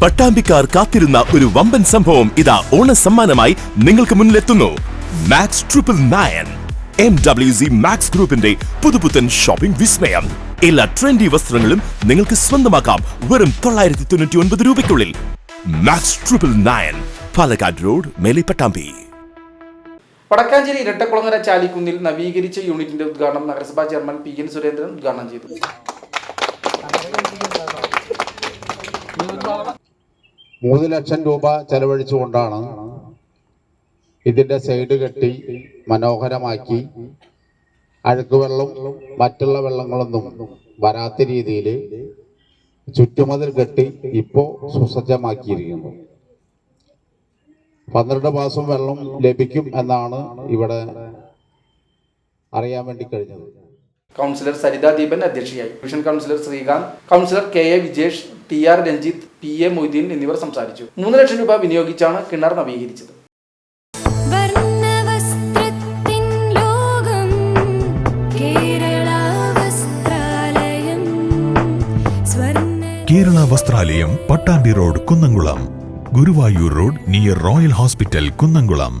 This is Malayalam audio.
പട്ടാമ്പിക്കാർ കാത്തിരുന്ന ഒരു വമ്പൻ സംഭവം ഇതാ ഓണ സമ്മാനമായി നിങ്ങൾക്ക് മുന്നിലെത്തുന്നു. Max triple nine M W C Max ഗ്രൂപ്പിന്റെ പുതുപുത്തൻ ഷോപ്പിംഗ് വിസ്മയം. എല്ലാ ട്രെൻഡി വസ്ത്രങ്ങളും നിങ്ങൾക്ക് സ്വന്തമാക്കാം വെറും തൊള്ളായിരത്തി തൊണ്ണൂറ്റി ഒൻപത് രൂപയ്ക്കുള്ളിൽ. Max triple nine Palakkad road മേലെ പട്ടാമ്പി. വടക്കാഞ്ചേരി ഇരട്ടക്കുളങ്ങര ചാലിക്കുന്നിൽ നവീകരിച്ച യൂണിറ്റിന്റെ ഉദ്ഘാടനം നഗരസഭാ ചെയർമാൻ പി എൻ സുരേന്ദ്രൻ ഉദ്ഘാടനം ചെയ്തു. മൂന്ന് ലക്ഷം രൂപ ചെലവഴിച്ചുകൊണ്ടാണ് ഇതിന്റെ സൈഡ് കെട്ടി മനോഹരമാക്കി അഴുക്കുവെള്ളം മറ്റുള്ള വെള്ളങ്ങളൊന്നും വരാത്ത രീതിയിൽ ചുറ്റുമതിൽ കെട്ടി ഇപ്പോൾ സുസജ്ജമാക്കിയിരിക്കുന്നു. പന്ത്രണ്ട് മാസം വെള്ളം ലഭിക്കും എന്നാണ് ഇവിടെ അറിയാൻ വേണ്ടി കഴിഞ്ഞത്. കൗൺസിലർ സരിത ദീപൻ അധ്യക്ഷയായി. Division councillor Sreekanth councillor K A Vijesh T R Ranjith P A Moideen എന്നിവർ സംസാരിച്ചു. മൂന്ന് ലക്ഷം രൂപ വിനിയോഗിച്ചാണ് കിണർ നവീകരിച്ചത്. വർണവസ്ത്രത്തിൻ ലോകം Kerala വസ്ത്രാലയം Swarna Kerala Vasthralayam Pattambi road Kunnamkulam. Guruvayur road near Royal hospital Kunnamkulam.